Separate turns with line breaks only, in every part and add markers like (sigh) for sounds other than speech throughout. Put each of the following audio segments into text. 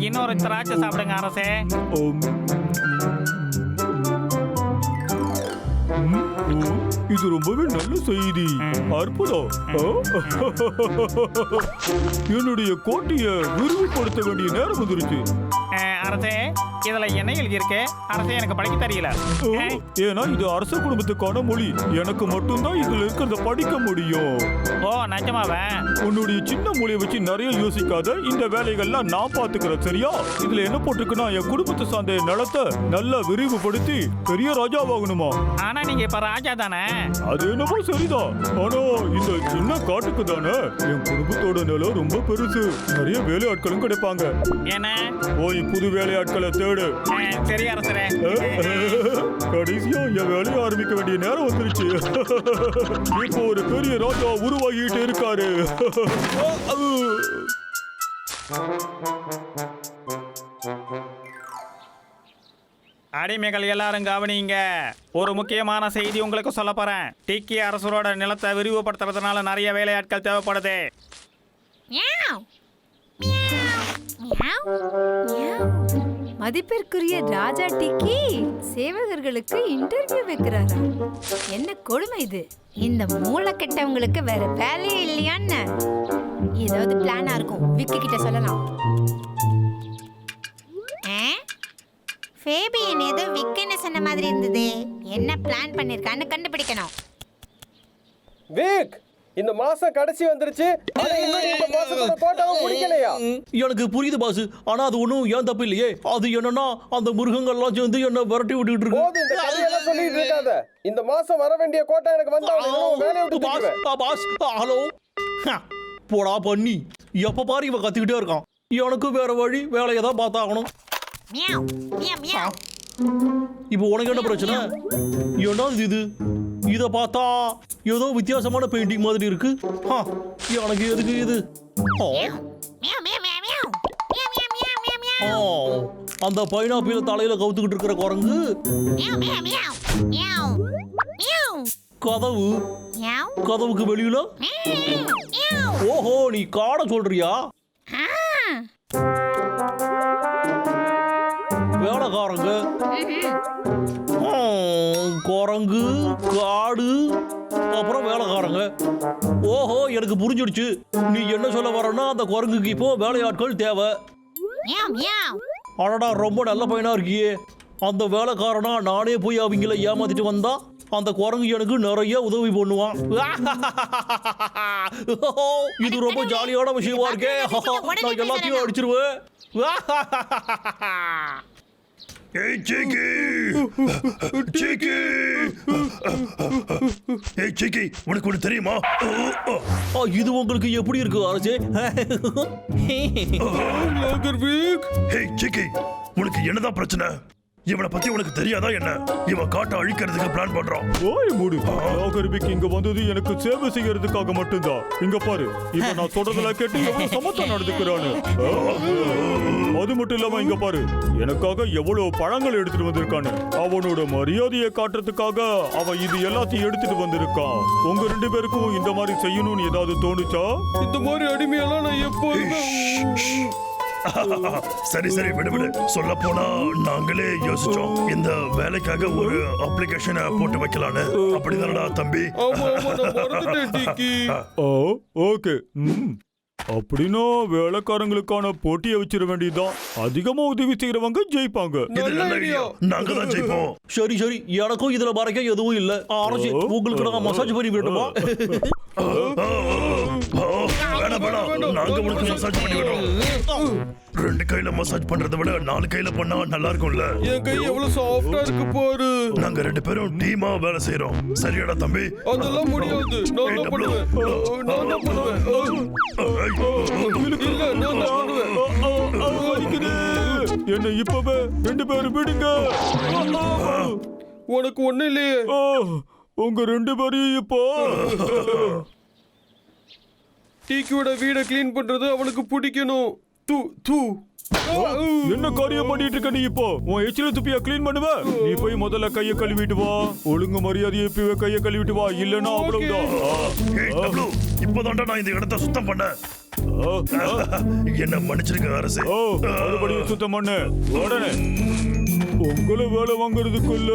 இன்னொரு திராட்சை சாப்பிடுங்க அரசே.
இது ரொம்பவே நல்ல செய்தி. அற்புதம்? என்னுடைய கோட்டையை விரிவுபடுத்த வேண்டிய நேரம் வந்துருச்சு.
அரசே இதுல என்ன எழுதியிருக்கு? அரசே எனக்கு படிக்க தெரியல.
ஏன்னா இது அரச குடும்பத்துக்கான மொழி. எனக்கு மட்டும்தான் இதுல இருக்கிறத படிக்க முடியும்.
ஓ நிஜமாவே
உன்னுடைய சின்ன மொழியை வச்சு நிறைய யோசிக்காத இந்த வேலைகள்லாம் நான் பாத்துக்கிறேன் சரியா? இதுல என்ன போட்டிருக்குன்னா என் குடும்பத்தை சார்ந்த நிலத்தை நல்லா விரிவுபடுத்தி பெரிய ராஜாவாகணுமா
ஆனா நீங்க இப்ப ராஜா தானே?
அது என்னமோ சரிதான் ஆனா இந்த சின்ன காட்டுக்கு தானே என் குடும்பத்தோட நிலம் ரொம்ப பெருசு. நிறைய வேலையாட்களும் கிடைப்பாங்க.
என்ன?
போய் புது வேலையாட்களை தேடு.
அஹ், சரி அரசரே.
கடைசியா என் வேலையை ஆரம்பிக்க வேண்டிய நேரம் வந்துருச்சு. இப்போ ஒரு பெரிய ராஜா உருவாகிட்டு இருக்காரு.
அடிமைகள் எல்லாரும் கவனிங்க. ஒரு முக்கியமான செய்தி உங்களுக்கு சொல்ல போறேன். டிக்கி அரசரோட நிலத்தை விரிவுபடுத்துறதுனால நிறைய வேலையாட்கள் தேவைப்படுது.
மதிப்பிற்குரிய ராஜா டிக்கி சேவகர்களுக்கு இன்டர்வியூ வைக்கிறாரா? என்ன கொடுமை இது?
இந்த மூளை கெட்டவங்களுக்கு வேற வேலையே இல்லையான்னு. ஏதாவது பிளானா இருக்கும். விக்கி கிட்ட சொல்லலாம். ஃபேபியன் ஏதோ விக்குன்னு சொன்ன மாதிரி இருந்தது. என்ன பிளான் பண்ணிருக்கான்னு கண்டுபிடிக்கணும்.
விக்! இந்த மாசம் கடைசி வந்துருச்சு.
எனக்கு புரியுது பாஸ் ஆனா அது ஒண்ணும் ஏன் தப்பு இல்லையே? அது என்னன்னா அந்த மிருகங்கள்லாம் சேர்ந்து என்ன விரட்டி விட்டுட்டு
கதையெல்லாம் சொல்லிட்டு இருக்காத. இந்த மாசம் வர வேண்டிய கோட்டா எனக்கு வந்தா வேலையை விட்டு
பாஸ் ஹலோ. போடா பண்ணி எப்ப பாரு இவன் கத்திக்கிட்டே இருக்கான். எனக்கு வேற வழி வேலையை தான் பார்த்தாகணும். இப்போ உனக்கு என்ன பிரச்சனை? என்னது இது? இதை பார்த்தா ஏதோ வித்தியாசமான பெயிண்டிங் மாதிரி இருக்கு. எனக்கு எதுக்கு இது? அந்த பைனாப்பிள தலையில கவுத்துக்கிட்டு இருக்கிற குரங்கு. கதவு. கதவுக்கு வெளியில. ஓஹோ நீ காட சொல்றியா? வேலைக்காரங்க. குரங்கு காடு அப்புறம் வேலைக்காரங்க. ஓஹோ எனக்கு புரிஞ்சிடுச்சு. நீ என்ன சொல்ல வரன்னா அந்த குரங்குக்கு இப்போ வேலையாட்கள் தேவை. அடடா ரொம்ப நல்ல பையனா இருக்கியே. அந்த வேலைக்காரனா நானே போய் அவங்கள ஏமாத்திட்டு வந்தா அந்த குரங்கு எனக்கு நிறைய உதவி பண்ணுவான். இது ரொம்ப ஜாலியான விஷயமா இருக்கே. நான் எல்லாத்தையும் அடிச்சிருவேன்.
Hey, Chicky! Chicky! Hey, Chicky, உனக்கு ஒன்று தெரியுமா
ஆ, இது உங்களுக்கு எப்படி இருக்கு ஆர்ஜே
லோகர்வீக் Hey, Chicky, உனக்கு என்னதான் பிரச்சனை இவனை பத்தி உனக்கு தெரியாதா என்ன? இவன் காட்டை அழிக்கிறதுக்கு பிளான் பண்றான்
ஓய் மூடு. நாகரிபிக்கு இங்க வந்தது எனக்கு சேவை செய்யறதுக்காக மட்டும்தான். இங்க பாரு இப்ப நான் சொல்றதெல்லாம் கேட்டு எவ்வளவு சமத்தா நடந்துக்கிறானு அது மட்டும் இல்லாம இங்க பாரு எனக்காக எவ்வளவு பழங்கள் எடுத்துட்டு வந்திருக்கானு அவனோட மரியாதையை காட்டுறதுக்காக அவன் இது எல்லாத்தையும் எடுத்துட்டு வந்திருக்கான். உங்க ரெண்டு பேருக்கும் இந்த மாதிரி செய்யணும்னு ஏதாவது தோணுச்சா?
இந்த மாதிரி அடிமையெல்லாம் நான் எப்போதுமே (laughs)
சரி சரி விடு விடு. சொல்ல போனா நாங்களே யோசிச்சோம். இந்த வேலைக்காக ஒரு அப்ளிகேஷனை போட்டு வைக்கலான்னு. அப்படிதானடா தம்பி?
Oh okay. அப்படின்னா வேலைக்காரங்களுக்கான போட்டியை வச்சிட வேண்டியதுதான். அதிகமா உதவி செய்யறவங்க ஜெயிப்பாங்க.
நாங்க தான் ஜெயிப்போம்.
சரி சரி. எனக்கும் இதுல மறைக்க எதுவும் இல்ல. அரசே உங்களுக்கு நான் மசாஜ் பண்ணி விடணுமா
மசாஜ் பண்ணி? விடுறோம். ரெண்டு கையில மசாஜ் பண்றதை விட நாலு கையில பண்ணா நல்லா இருக்கும்ல.
என் கை எவ்வளவு சாஃப்டா இருக்கு பாரு.
நாங்க ரெண்டு பேரும் டீமா வேலை செய்யறோம் சரியாடா தம்பி?
அதெல்லாம் முடியாது. நான் தான்
டபுளு.
பண்ணுவேன்? நான் தான் பண்ணுவேன்? இல்ல நான் தான் பண்ணுவேன்.
என்னை இப்பவே ரெண்டு பேரும் விடுங்க.
உனக்கு ஒண்ணு இல்லையே.
உங்க ரெண்டு பேரையும் இப்போ.
டிக்கியோட வீடை க்ளீன் பண்றது அவனுக்கு பிடிக்கணும். தூ தூ.
என்ன காரியம் பண்ணிட்டு இருக்க நீ இப்போ? உன் எச்சில துப்பியா க்ளீன் பண்ணுவ? நீ போய் முதல்ல கைய கழுவிட்டு வா. ஒழுங்கு மரியாதையை இப்பவே கைய கழுவிட்டு வா. இல்லன்னா அவ்வளவுதான்.
இப்போதான்டா நான் இந்த இடத்த சுத்தம் பண்ணேன். என்ன மன்னிச்சிருங்க அரசே.
ஓ மறுபடியும் சுத்தம் பண்ணு. உடனே. உங்களை வேலை வாங்குறதுக்குள்ள.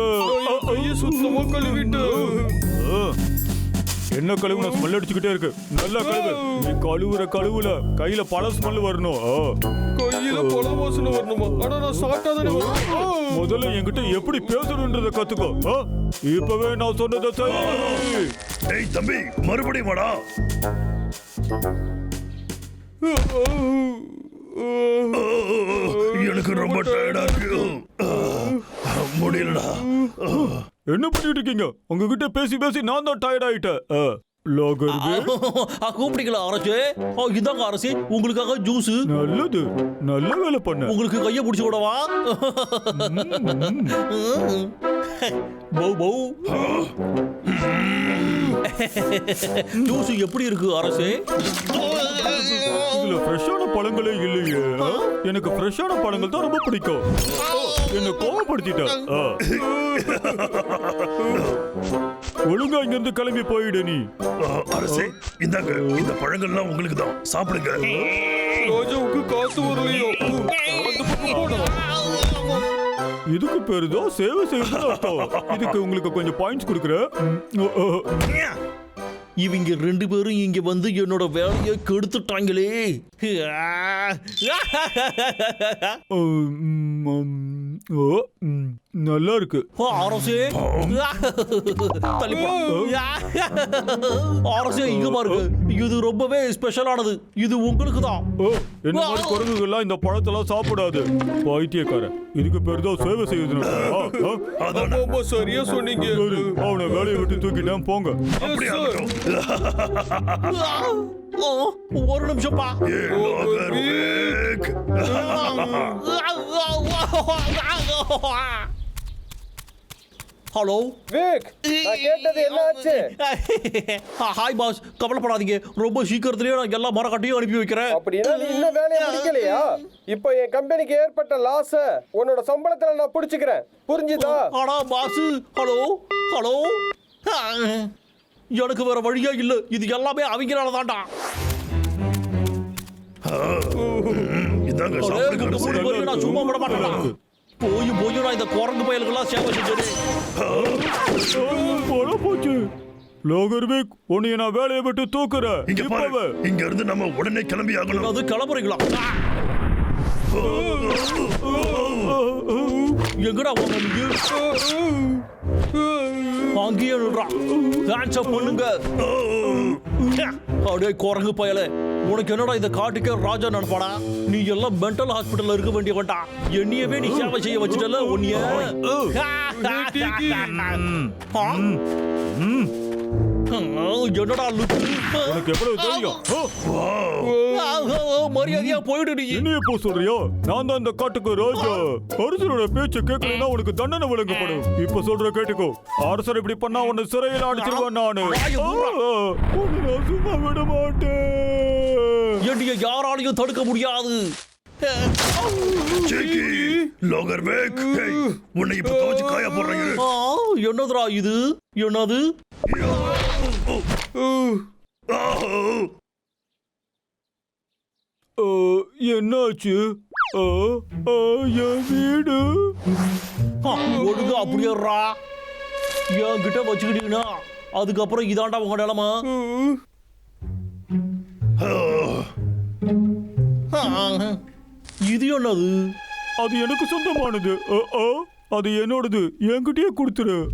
கையை சுத்தமா கழுவிட்டு
ஆ. என்ன கழுவுன ஸ்மெல் அடிச்சுக்கிட்டே இருக்கு. நல்லா கழுவு. நீ கழுவுற கழுவுல கையில பல ஸ்மெல் வரணும்.
கையில பல வாசனை வரணுமா? ஆனா நான் சாப்பிட்டா தானே.
முதல்ல என்கிட்ட எப்படி பேசணுன்றத கத்துக்கோ? இப்பவே நான் சொன்னதை செய்.
டேய் தம்பி மறுபடியும் வாடா. எனக்கு ரொம்ப டயர்டா இருக்கு. முடியலடா.
என்ன பண்ணிட்டு இருக்கீங்க? உங்ககிட்ட பேசி பேசி நான் தான் டயர்ட் ஆயிட்டேன். ஆ,
கூப்பிட்டீங்களா அரசே? ஆ, இதாங்க அரசே உங்களுக்காக ஜூஸ்.
நல்லது. நல்ல வேலை பண்ண.
உங்களுக்கு கையை பிடிச்சு விடவா? பௌ பௌ. ஜூஸ் எப்படி இருக்கு அரசே?
பழங்களே இல்லையே? எனக்கு ஃப்ரெஷ்ஷான பழங்கள் தான் ரொம்ப பிடிக்கும். என்ன கோவப்படுத்திட்ட. ஒழுங்கா இங்க இருந்து கிளம்பி போயிடு நீ.
அரசே இந்தாங்க இந்த பழங்கள்லாம் உங்களுக்கு தான். சாப்பிடுங்க.
ராஜாவுக்கு காத்து வரலையோ?
இதுக்கு பேரு தான் சேவை செய்யறது இதுக்கு உங்களுக்கு கொஞ்சம் பாயிண்ட்ஸ் கொடுக்குறேன். ம், ஓ, ஓ.
இவங்க ரெண்டு பேரும் இங்க வந்து என்னோட வேலையை கெடுத்துட்டாங்களே.
ஓ, நல்லா இருக்கு
ஓ, அரசே. அரசே இங்க பாருங்க. இது ரொம்பவே ஸ்பெஷலானது இது உங்களுக்கு தான்
ஓ என்ன மாதிரி குரங்குகள்லாம் இந்த பழத்தெல்லாம் சாப்பிடாது. பைத்தியக்காரன் இதுக்கு பேரு தான் சேவை செய்யுது
ஆமா சரியா சொன்னீங்க.
அவனை வேலையை விட்டு தூக்கிட்டேன் போங்க.
அப்படியே ஆகட்டும்.
ஓ, ஒரு நிமிஷம் பா
ஏ, லோகர்வேக்.
ஹலோ
விக் நான் கேட்டது என்ன ஆச்சு
ஹாய் பாஸ் கவலைப்படாதீங்க. ரொம்ப சீக்கிரத்திலேயே நான் எல்லா மரக்கட்டையும் அனுப்பி வைக்கிறேன்.
அப்படின்னா நீ இன்னும் வேலையை முடிக்கலையா? இப்போ என் கம்பெனிக்கு ஏற்பட்ட லாஸ உன்னோட சம்பளத்துல நான் புடிச்சுக்கிறேன். புரிஞ்சுதா?
ஆனா பாஸ் ஹலோ ஹலோ எனக்கு வேற வழியே இல்ல. இது எல்லாமே அவங்களால தான்டா
இந்தாங்க
ஒரே
சாப்பிடுங்க
நான் சும்மா விட மாட்டேன்டா. போய் போய் நான் இந்த குரங்கு பயலுக்கெல்லாம் சேவை செஞ்சது
போல போச்சு. லோகர்விக் உன்னைய நான் வேலையை விட்டு தூக்குறேன்.
இங்க பாரு இங்க இருந்து நம்ம உடனே கிளம்பி ஆகணும்.
அது கிளம்புறீங்களா? எங்கடா அங்கேயே அப் பண்ணுங்க. அப்படியே குரங்கு பயல. உனக்கு என்னடா இந்த காட்டுக்கே ராஜா நினைப்பாடா நீ எல்லாம் மென்டல் ஹாஸ்பிட்டல்ல இருக்க வேண்டிய வேண்டாம் என்னையவே நீ சேவை செய்ய வச்சுட்டல உன்னைய? என்னடா லுக்கு?
உனக்கு எவ்வளவு தெரியும்?
மரியாதையா போயிடு நீ.
என்ன இப்போ சொல்றியா? நான் தான் இந்த காட்டுக்கு ராஜா. அரசரோட பேச்சு கேட்கலன்னா உனக்கு தண்டனை வழங்கப்படும் இப்ப சொல்ற கேட்டுக்கோ. அரசர் இப்படி பண்ணா உன்னை சிறையில் அடிச்சிருவேன் நானு. உன்னை நான் சும்மா விட மாட்டேன்.
என்னைய யாராலையும் தடுக்க முடியாது. என்னதுடா இது? என்னது?
என்னாச்சு? என் வீடு.
ஒழுங்கா அப்படியேறா என்கிட்ட வச்சுக்கிட்டீங்கன்னா அதுக்கப்புறம் இதாண்டா உங்க நிலமா. இது என்னது?
அது எனக்கு சொந்தமானது. அது என்னோடது. என்கிட்டயே கொடுத்துரு.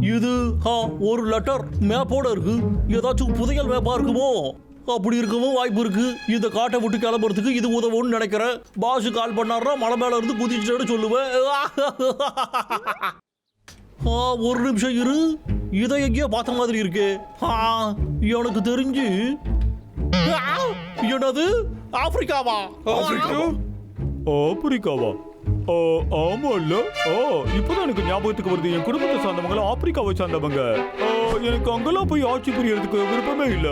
இது ஆ, ஒரு லெட்டர் மேப்போட இருக்கு. ஏதாச்சும் புதையல் மேப்பா இருக்குமோ? அப்படி இருக்கவும் வாய்ப்பு இருக்கு. இந்த காட்டை விட்டு கிளம்புறதுக்கு இது உதவும்னு நினைக்கிறேன். பாசு கால் பண்ணாருன்னா மலை மேல இருந்து குதிச்சுட்டு சொல்லுவேன். (laughs) ஒரு நிமிஷம் இரு. இதை எங்கேயோ பார்த்த மாதிரி இருக்கு. ஆ, எனக்கு தெரிஞ்சு என்னது? ஆப்பிரிக்காவா?
ஆப்பிரிக்காவா?
ஆப்பிரிக்காவா? ஆ, ஆமால்ல. ஆ இப்பதான் எனக்கு ஞாபகத்துக்கு வருது. என் குடும்பத்தை சார்ந்தவங்க ஆப்பிரிக்காவை சார்ந்தவங்க. எனக்கு அங்கெல்லாம் போய் ஆட்சி புரியறதுக்கு விருப்பமே இல்ல.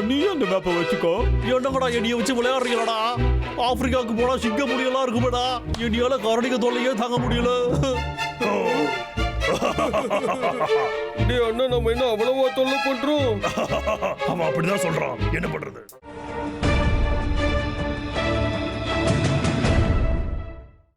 நீயும் அந்த மேப்பை வச்சுக்கோ.
என்னங்கடா என்னைய வச்சு விளையாடுறீங்களாடா? ஆப்பிரிக்காவுக்கு போனா சிங்க முடியெல்லாம் இருக்குமேடா. என்னையால கரடிக்க தொல்லையே தாங்க முடியல. (laughs)
டேய் அண்ணா நம்ம என்ன அவ்வளவா தொல்லை பண்றோம்? (laughs)
அவன் அப்படிதான் சொல்றான். என்ன பண்றது?